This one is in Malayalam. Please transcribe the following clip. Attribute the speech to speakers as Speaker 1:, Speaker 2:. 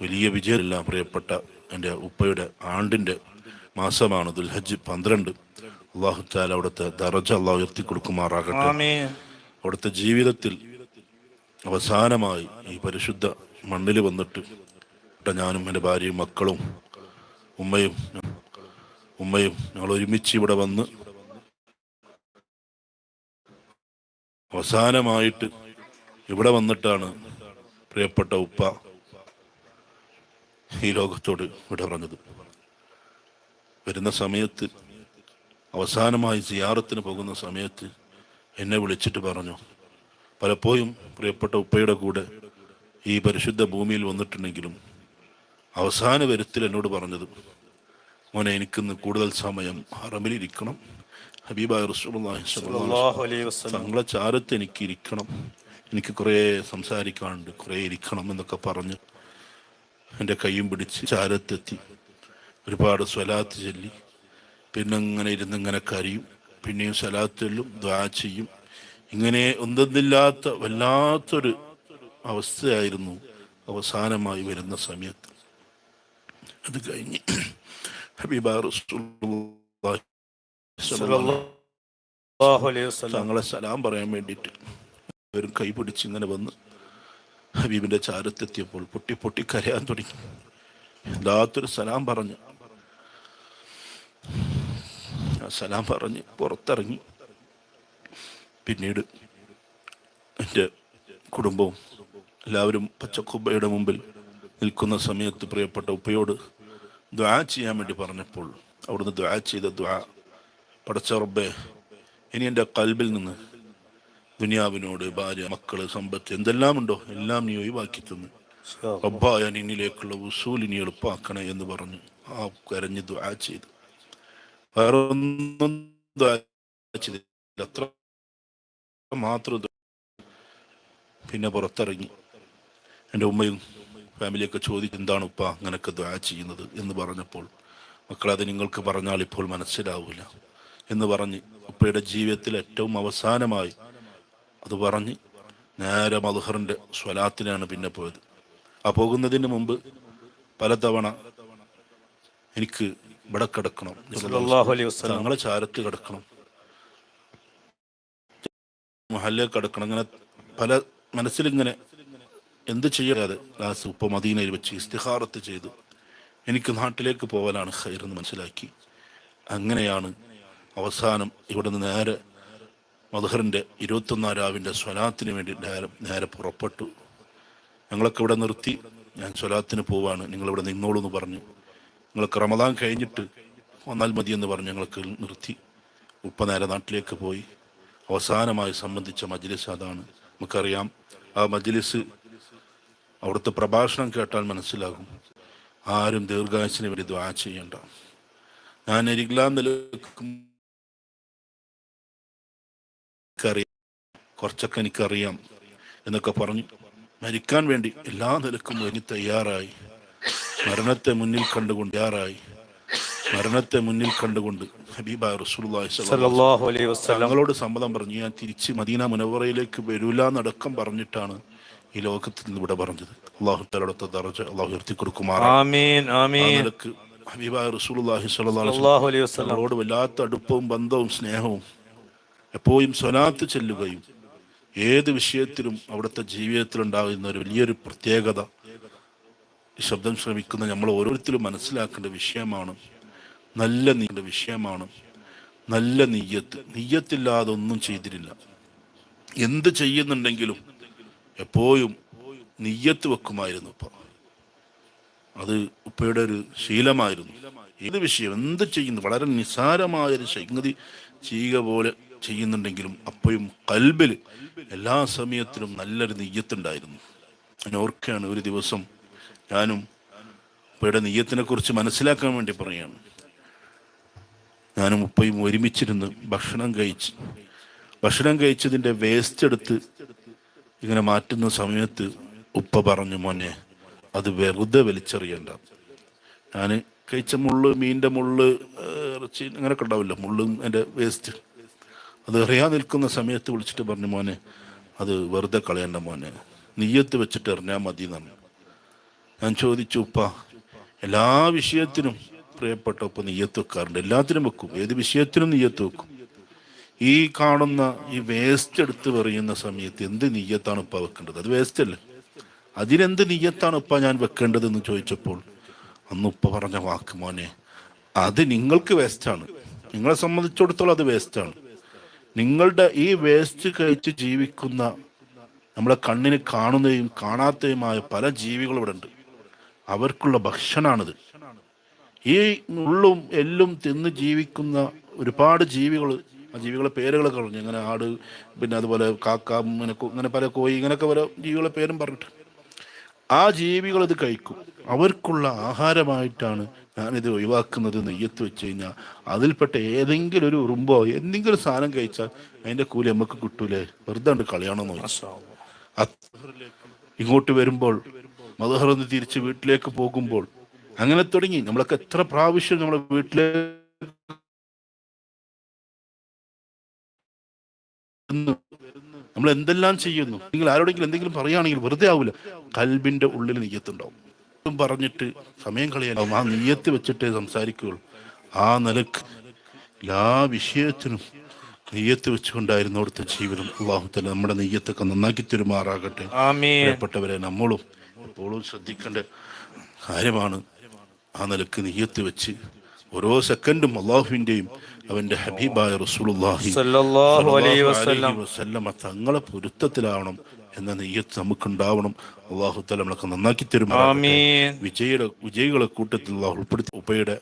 Speaker 1: വലിയ വിജയമെല്ലാം പ്രിയപ്പെട്ട എന്റെ ഉപ്പയുടെ ആണ്ടിന്റെ മാസമാണ് ദുൽഹജ് പന്ത്രണ്ട്. അള്ളാഹു താല അവിടുത്തെ ദറജ അള്ളാഹു ഉയർത്തി കൊടുക്കുമാറാകട്ടെ. അവിടുത്തെ ജീവിതത്തിൽ അവസാനമായി ഈ പരിശുദ്ധ മണ്ണിൽ വന്നിട്ട് ഞാനും എന്റെ ഭാര്യയും മക്കളും ഉമ്മയും ഉമ്മയും ഞങ്ങൾ ഒരുമിച്ച് ഇവിടെ വന്ന് അവസാനമായിട്ട് ഇവിടെ വന്നിട്ടാണ് പ്രിയപ്പെട്ട ഉപ്പ ഈ ലോകത്തോട് വിട പറഞ്ഞത്. വരുന്ന സമയത്ത് അവസാനമായി സിയാറത്തിന് പോകുന്ന സമയത്ത് എന്നെ വിളിച്ചിട്ട് പറഞ്ഞു പലപ്പോഴും പ്രിയപ്പെട്ട ഉപ്പയുടെ കൂടെ ഈ പരിശുദ്ധ ഭൂമിയിൽ വന്നിട്ടുണ്ടെങ്കിലും അവസാന വരുത്തിൽ എന്നോട് പറഞ്ഞത് മോനെ എനിക്കിന്ന് കൂടുതൽ സമയം ഹറമിലിരിക്കണം ഹബീബായ തങ്ങളെ ചാരത്ത് എനിക്ക് ഇരിക്കണം. എനിക്ക് കുറേ സംസാരിക്കാനുണ്ട് കുറേ ഇരിക്കണം എന്നൊക്കെ പറഞ്ഞ് എന്റെ കൈയും പിടിച്ച് ചാരത്തെത്തി. ഒരുപാട് സ്വലാത്ത് ചൊല്ലി. പിന്നെ ഇങ്ങനെ ഇരുന്ന് ഇങ്ങനെ കരയും. പിന്നെയും സ്വലാത്ത് ചൊല്ലും ദ്വാ ചെയ്യും. ഇങ്ങനെ ഒന്നില്ലാത്ത വല്ലാത്തൊരു അവസ്ഥയായിരുന്നു അവസാനമായി വരുന്ന സമയത്ത്. അത് കഴിഞ്ഞ് തങ്ങളെ സലാം പറയാൻ വേണ്ടിയിട്ട് അവരും കൈ പിടിച്ച് ഇങ്ങനെ വന്ന് ഹബീബിന്റെ ചാരത്തെത്തിയപ്പോൾ പൊട്ടി പൊട്ടി കരയാൻ തുടങ്ങി. എല്ലാത്തൊരു സലാം പറഞ്ഞു. സലാം പറഞ്ഞ് പുറത്തിറങ്ങി. പിന്നീട് എന്റെ കുടുംബവും എല്ലാവരും പച്ചക്കുബയുടെ മുമ്പിൽ നിൽക്കുന്ന സമയത്ത് പ്രിയപ്പെട്ട ഉപ്പയോട് ദ്വാ ചെയ്യാൻ വേണ്ടി പറഞ്ഞപ്പോൾ അവിടുന്ന് ദ്വാ ചെയ്ത ദ്വാ പടച്ചറുബെ ഇനി എന്റെ കൽബിൽ നിന്ന് ദുനിയാവിനോട് ഭാര്യ മക്കൾ സമ്പത്ത് എന്തെല്ലാം ഉണ്ടോ എല്ലാം നീ ഒഴിവാക്കി തന്നു. റബ്ബായ നിന്നിലേക്കുള്ള വസൂൽ ഇനി എളുപ്പാക്കണേ എന്ന് പറഞ്ഞു. ആ കരഞ്ഞ് ദ്വാ ചെയ്തു. വേറൊന്നും അത്ര മാത്രം. പിന്നെ പുറത്തിറങ്ങി. എന്റെ ഉമ്മയും ഫാമിലിയൊക്കെ ചോദിച്ചു എന്താണ് ഉപ്പ അങ്ങനെയൊക്കെ ദ്വാ ചെയ്യുന്നത്? എന്ന് പറഞ്ഞപ്പോൾ മക്കളത് നിങ്ങൾക്ക് പറഞ്ഞാൽ ഇപ്പോൾ മനസ്സിലാവില്ല എന്ന് പറഞ്ഞ് ഉപ്പയുടെ ജീവിതത്തിൽ ഏറ്റവും അവസാനമായി അത് പറഞ്ഞ് നേരെ മധുഹറിന്റെ സ്വലാത്തിനാണ് പിന്നെ പോയത്. ആ പോകുന്നതിന് മുമ്പ് പലതവണ എനിക്ക് ഇവിടെ കിടക്കണം. തങ്ങളെ ചാരത്ത് കിടക്കണം. മഹല്ലെ കിടക്കണം. അങ്ങനെ പല മനസ്സിലിങ്ങനെ എന്ത് ചെയ്യാതെ ലാസ്റ്റ് ഉപ്പ മദീനയിൽ വെച്ച് ഇസ്തിഹാറത്ത് ചെയ്തു. എനിക്ക് നാട്ടിലേക്ക് പോകാനാണ് ഹൈർ എന്ന് മനസ്സിലാക്കി. അങ്ങനെയാണ് അവസാനം ഇവിടെ നിന്ന് നേരെ മധുഹറിന്റെ ഇരുപത്തൊന്നാം രാവിന്റെ സ്വലാത്തിന് വേണ്ടി നേരെ നേരെ പുറപ്പെട്ടു. ഞങ്ങളൊക്കെ ഇവിടെ നിർത്തി. ഞാൻ സ്വലാത്തിന് പോവാണ്. നിങ്ങളിവിടെ നിന്നോളൂ എന്ന് പറഞ്ഞു. നിങ്ങൾ റമദാൻ കഴിഞ്ഞിട്ട് വന്നാൽ മതി എന്ന് പറഞ്ഞ്. ഞങ്ങൾക്ക് നിർത്തി. ഉപ്പ നേരെ നാട്ടിലേക്ക് പോയി. അവസാനമായി സംബന്ധിച്ച മജ്ലിസ് അതാണ്. നമുക്കറിയാം. ആ മജ്ലിസ് അവിടുത്തെ പ്രഭാഷണം കേട്ടാൽ മനസ്സിലാകും. ആരും ദീർഘായുസിന് വേണ്ടി ദ്വാ ചെയ്യണ്ട. ഞാൻ എരിഗ്ലാം നിലക്കും കുറച്ചൊക്കെ എനിക്കറിയാം എന്നൊക്കെ പറഞ്ഞു. മരിക്കാൻ വേണ്ടി എല്ലാ നിലക്കും ഒരുങ്ങി തയ്യാറായി. മരണത്തെ മുന്നിൽ കണ്ടുകൊണ്ട് തയ്യാറായി. മരണത്തെ മുന്നിൽ കണ്ടുകൊണ്ട് ഹബീബ തങ്ങളോട് സമ്മതം പറഞ്ഞു. ഞാൻ തിരിച്ച് മദീന മുനവറയിലേക്ക് വരൂല എന്നടക്കം പറഞ്ഞിട്ടാണ് ഈ ലോകത്തിൽ നിന്ന് ഇവിടെ പറഞ്ഞത്. അള്ളാഹു തലടത്തെ ദറജ അള്ളാഹു ഉയർത്തി കൊടുക്കുമാറാ ഹബീബ അലൈഹി വസല്ലം. തങ്ങളോട് വല്ലാത്ത അടുപ്പവും ബന്ധവും സ്നേഹവും എപ്പോഴും സ്വലാത്ത് ചെല്ലുകയും ഏത് വിഷയത്തിലും അവിടുത്തെ ജീവിതത്തിൽ ഉണ്ടാകുന്ന ഒരു വലിയൊരു പ്രത്യേകത. ഈ ശബ്ദം ശ്രമിക്കുന്ന നമ്മൾ ഓരോരുത്തരും മനസ്സിലാക്കേണ്ട വിഷയമാണ്. നല്ല നീണ്ട വിഷയമാണ്. നല്ല നെയ്യത്ത് നെയ്യത്തില്ലാതെ ഒന്നും ചെയ്തിട്ടില്ല. എന്ത് ചെയ്യുന്നുണ്ടെങ്കിലും എപ്പോഴും നെയ്യത്ത് വെക്കുമായിരുന്നു ഇപ്പൊ അത് ഉപ്പയുടെ ഒരു ശീലമായിരുന്നു. ഏത് വിഷയം എന്ത് ചെയ്യുന്നു? വളരെ നിസാരമായ ഒരു സംഗതി ചെയ്യുക പോലെ ചെയ്യുന്നുണ്ടെങ്കിലും അപ്പോഴും കൽബിൽ എല്ലാ സമയത്തിലും നല്ലൊരു നെയ്യത്തുണ്ടായിരുന്നു. ഞാൻ ഓർക്കുകയാണ് ഒരു ദിവസം ഞാനും ഉപ്പയുടെ നെയ്യത്തിനെ കുറിച്ച് മനസ്സിലാക്കാൻ വേണ്ടി പറയാണ് ഞാനും ഉപ്പയും ഒരുമിച്ചിരുന്ന് ഭക്ഷണം കഴിച്ച് ഭക്ഷണം കഴിച്ചതിന്റെ വേസ്റ്റ് എടുത്ത് ഇങ്ങനെ മാറ്റുന്ന സമയത്ത് ഉപ്പ പറഞ്ഞു മോനെ അത് വെറുതെ വലിച്ചെറിയണ്ട. ഞാൻ കഴിച്ച മുള്ള് മീന്റെ മുള്ള് ഇറച്ചി അങ്ങനെയൊക്കെ ഉണ്ടാവില്ല? മുള്ളും എന്റെ വേസ്റ്റ് അത് എറിയാൻ നിൽക്കുന്ന സമയത്ത് വിളിച്ചിട്ട് പറഞ്ഞു മോനെ അത് വെറുതെ കളയണ്ട മോനെ. നെയ്യത്ത് വെച്ചിട്ട് എറിഞ്ഞാൽ മതി എന്നാണ് ഞാൻ ചോദിച്ചു ഉപ്പ എല്ലാ വിഷയത്തിനും പ്രിയപ്പെട്ട ഉപ്പ നെയ്യത്ത് വെക്കാറുണ്ട്. എല്ലാത്തിനും വെക്കും. ഏത് വിഷയത്തിനും നെയ്യത്ത് വെക്കും. ഈ കാണുന്ന ഈ വേസ്റ്റ് എടുത്ത് പറയുന്ന സമയത്ത് എന്ത് നെയ്യത്താണ് ഉപ്പ വെക്കേണ്ടത്? അത് വേസ്റ്റ് അല്ലേ? അതിനെന്ത് നെയ്യത്താണ് ഉപ്പ ഞാൻ വെക്കേണ്ടതെന്ന് ചോദിച്ചപ്പോൾ അന്ന് ഉപ്പ പറഞ്ഞ വാക്ക് മോനെ അത് നിങ്ങൾക്ക് വേസ്റ്റാണ് നിങ്ങളെ സംബന്ധിച്ചിടത്തോളം അത് വേസ്റ്റാണ് നിങ്ങളുടെ ഈ വേസ്റ്റ് കഴിച്ച് ജീവിക്കുന്ന നമ്മളെ കണ്ണിന് കാണുന്നതും കാണാത്തതുമായ പല ജീവികളും ഇവിടെ ഉണ്ട്. അവർക്കുള്ള ഭക്ഷണമാണിത് ഈ ഉള്ളും എല്ലും തിന്ന് ജീവിക്കുന്ന ഒരുപാട് ജീവികൾ ആ ജീവികളെ പേരുകളൊക്കെ പറഞ്ഞു. ഇങ്ങനെ ആട് പിന്നെ അതുപോലെ കാക്ക ഇങ്ങനെ ഇങ്ങനെ പല കോയി ഇങ്ങനെയൊക്കെ പല ജീവികളെ പേരും പറഞ്ഞിട്ട് ആ ജീവികൾ ഇത് കഴിക്കും. അവർക്കുള്ള ആഹാരമായിട്ടാണ് ഞാനിത് ഒഴിവാക്കുന്നത് നെയ്യത്ത് വെച്ച് കഴിഞ്ഞാൽ അതിൽപ്പെട്ട ഏതെങ്കിലും ഒരു ഉറുമ്പോ എന്തെങ്കിലും സാധനം കഴിച്ചാൽ അതിന്റെ കൂലി നമുക്ക് കിട്ടൂലേ? വെറുതെ ഉണ്ട് കളിയാണെന്ന് ഇങ്ങോട്ട് വരുമ്പോൾ മധുഹറിന്ന് തിരിച്ച് വീട്ടിലേക്ക് പോകുമ്പോൾ അങ്ങനെ തുടങ്ങി. നമ്മളൊക്കെ എത്ര പ്രാവശ്യം നമ്മളെ വീട്ടിലെ നമ്മൾ എന്തെല്ലാം ചെയ്യുന്നു? നിങ്ങൾ ആരോടെങ്കിലും എന്തെങ്കിലും പറയുകയാണെങ്കിൽ വെറുതെ ആവില്ല കൽബിന്റെ ഉള്ളിൽ നീയത്തുണ്ടാവും പറഞ്ഞിട്ട് സമയം കളയാൻ ആ നീയത്ത് വെച്ചിട്ടേ സംസാരിക്കുകയുള്ളൂ. ആ നിലയ്ക്ക് എല്ലാ വിഷയത്തിനും നെയ്യത്ത് വെച്ചുകൊണ്ടായിരുന്നു അവിടുത്തെ ജീവിതം അള്ളാഹുത്തല നമ്മുടെ നെയ്യത്തൊക്കെ നന്നാക്കി തരുമാറാകട്ടെ. പ്രിയപ്പെട്ടവരെ നമ്മളും എപ്പോഴും ശ്രദ്ധിക്കേണ്ട കാര്യമാണ് ആ നിലയ്ക്ക് നെയ്യത്ത് വെച്ച് ഓരോ സെക്കൻഡും അള്ളാഹുവിന്റെയും അവന്റെ ഹബീബായ റസൂലുള്ളാഹി തങ്ങളെ പൊരുത്തത്തിലാവണം. എന്ന നെയ്യത്ത് നമുക്കുണ്ടാവണം. അള്ളാഹു തല നമ്മളൊക്കെ നന്നാക്കി തരും. വിജയിയുടെ വിജയികളെ കൂട്ടത്തിൽ അള്ളാഹു ഉൾപ്പെടുത്തി. ഉപ്പയുടെ